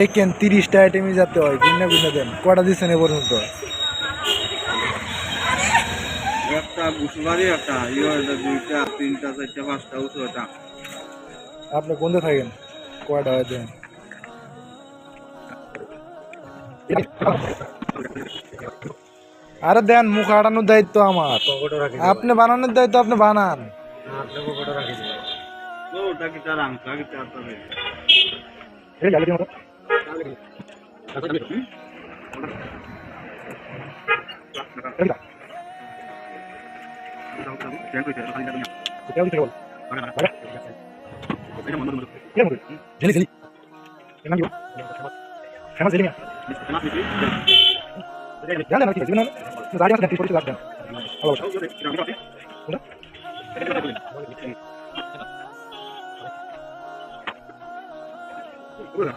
দেখেন তিরিশটা আইটেমই যাতে হয় ভিন্ন ভিন্ন দেন। কটা দিচ্ছেন এ পর্যন্ত? ইয়ে আপনি কোনতে থাকেন? কয়টা হয় দেন? আরে দেন মুখ আটানোর দায়িত্ব আমার। আপনি বানানোর দায়িত্ব আপনি বানান। ওটা কি তার আংটা কি তার 여기다. 여기 들어온. 맞아. 이런 거들. 젤리 젤리. 장난이고. 장난 젤리야. 장난 나한테 지금 나 나리한테 다시 보내줘. 알아. 알아. Bueno.